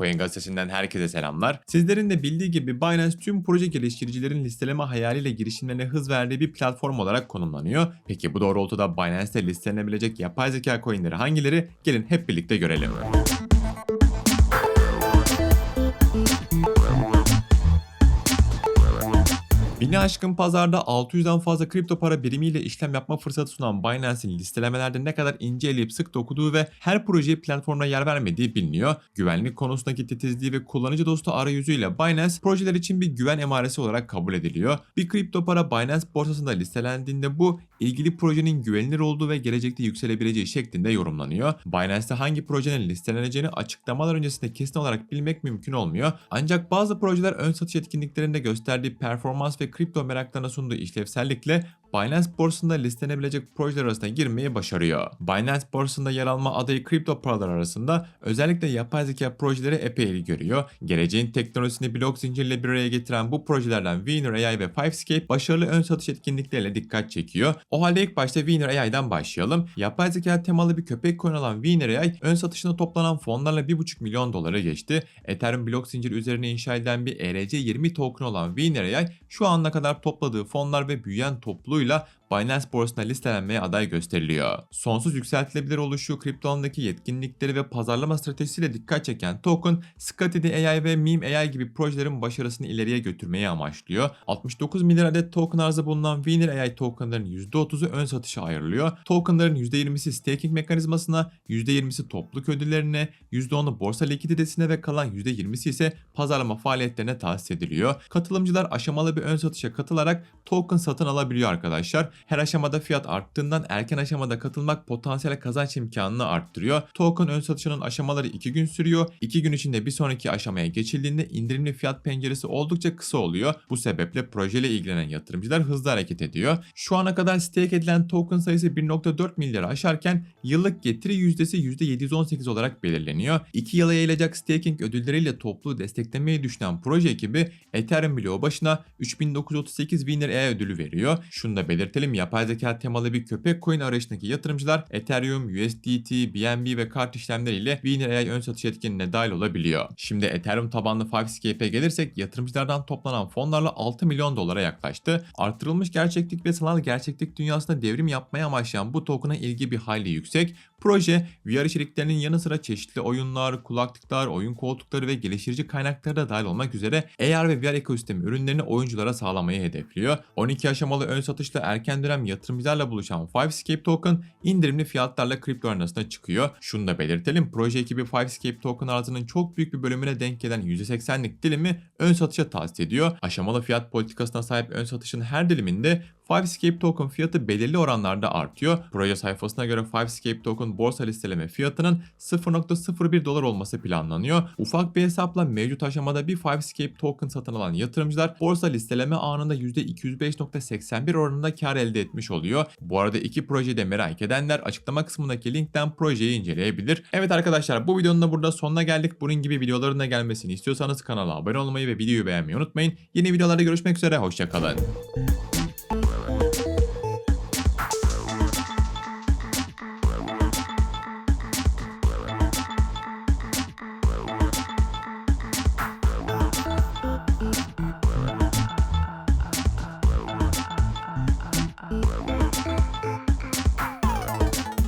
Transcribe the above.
Coin gazetesinden herkese selamlar. Sizlerin de bildiği gibi Binance tüm proje geliştiricilerin listeleme hayaliyle girişimlerine hız verdiği bir platform olarak konumlanıyor. Peki bu doğrultuda Binance'te listelenebilecek yapay zeka coinleri hangileri? Gelin hep birlikte görelim. Bini aşkın pazarda 600'den fazla kripto para birimiyle işlem yapma fırsatı sunan Binance'in listelemelerde ne kadar ince eleyip sık dokuduğu ve her projeye platformda yer vermediği biliniyor. Güvenlik konusundaki titizliği ve kullanıcı dostu arayüzüyle Binance projeler için bir güven emaresi olarak kabul ediliyor. Bir kripto para Binance borsasında listelendiğinde bu ilgili projenin güvenilir olduğu ve gelecekte yükselebileceği şeklinde yorumlanıyor. Binance'te hangi projenin listeleneceğini açıklamalar öncesinde kesin olarak bilmek mümkün olmuyor. Ancak bazı projeler ön satış etkinliklerinde gösterdiği performans ve kripto meraklarına sunduğu işlevsellikle Binance borsasında listenebilecek projeler arasına girmeyi başarıyor. Binance borsasında yer alma adayı kripto paralar arasında özellikle yapay zeka projeleri epey ilgi görüyor. Geleceğin teknolojisini blok zinciriyle bir araya getiren bu projelerden Winner AI ve Fivescape başarılı ön satış etkinlikleriyle dikkat çekiyor. O halde ilk başta Winner AI'den başlayalım. Yapay zeka temalı bir köpek coin olan Winner AI ön satışına toplanan fonlarla 1,5 milyon dolara geçti. Ethereum blok zinciri üzerine inşa edilen bir ERC20 token olan Winner AI şu ana kadar topladığı fonlar ve büyüyen topluluğuyla Binance borsasına listelenmeye aday gösteriliyor. Sonsuz yükseltilebilir oluşu, kripto alanındaki yetkinlikleri ve pazarlama stratejisiyle dikkat çeken token, Scotty AI ve Meme AI gibi projelerin başarısını ileriye götürmeyi amaçlıyor. 69 milyar adet token arzı bulunan Winner AI tokenların %30'u ön satışa ayrılıyor. Tokenların %20'si staking mekanizmasına, %20'si topluluk ödüllerine, %10'u borsa likiditesine ve kalan %20'si ise pazarlama faaliyetlerine tahsis ediliyor. Katılımcılar aşamalı bir ön satışa katılarak token satın alabiliyor arkadaşlar. Her aşamada fiyat arttığından erken aşamada katılmak potansiyel kazanç imkanını arttırıyor. Token ön satışının aşamaları 2 gün sürüyor. 2 gün içinde bir sonraki aşamaya geçildiğinde indirimli fiyat penceresi oldukça kısa oluyor. Bu sebeple projeyle ilgilenen yatırımcılar hızlı hareket ediyor. Şu ana kadar stake edilen token sayısı 1.4 milyarı aşarken yıllık getiri yüzdesi %718 olarak belirleniyor. 2 yıla yayılacak staking ödülleriyle toplu desteklemeyi düşünen proje ekibi Ethereum bloğu başına 3938 Winner AI ödülü veriyor. Şunu da belirtelim yapay zeka temalı bir köpek coin arayışındaki yatırımcılar Ethereum, USDT, BNB ve kart işlemleriyle Winner AI ön satış etkinliğine dahil olabiliyor. Şimdi Ethereum tabanlı Fivescape'e gelirsek yatırımcılardan toplanan fonlarla 6 milyon dolara yaklaştı. Artırılmış gerçeklik ve sanal gerçeklik dünyasında devrim yapmaya amaçlayan bu token'a ilgi bir hayli yüksek. Proje VR içeriklerinin yanı sıra çeşitli oyunlar, kulaklıklar, oyun koltukları ve geliştirici kaynakları da dahil olmak üzere AR ve VR ekosistemi ürünlerini oyunculara sağlamayı hedefliyor. 12 aşamalı ön satışla erken dönem yatırımcılarla buluşan Fivescape token indirimli fiyatlarla kripto arasına çıkıyor. Şunu da belirtelim proje ekibi Fivescape token arzının çok büyük bir bölümüne denk gelen %80'lik dilimi ön satışa tahsis ediyor. Aşamalı fiyat politikasına sahip ön satışın her diliminde Fivescape token fiyatı belirli oranlarda artıyor. Proje sayfasına göre Fivescape token borsa listeleme fiyatının 0.01 dolar olması planlanıyor. Ufak bir hesapla mevcut aşamada bir Fivescape token satın alan yatırımcılar borsa listeleme anında %205.81 oranında kar elde etmiş oluyor. Bu arada iki projeyi de merak edenler açıklama kısmındaki linkten projeyi inceleyebilir. Evet arkadaşlar bu videonun da burada sonuna geldik. Bunun gibi videoların da gelmesini istiyorsanız kanala abone olmayı ve videoyu beğenmeyi unutmayın. Yeni videolarda görüşmek üzere hoşçakalın.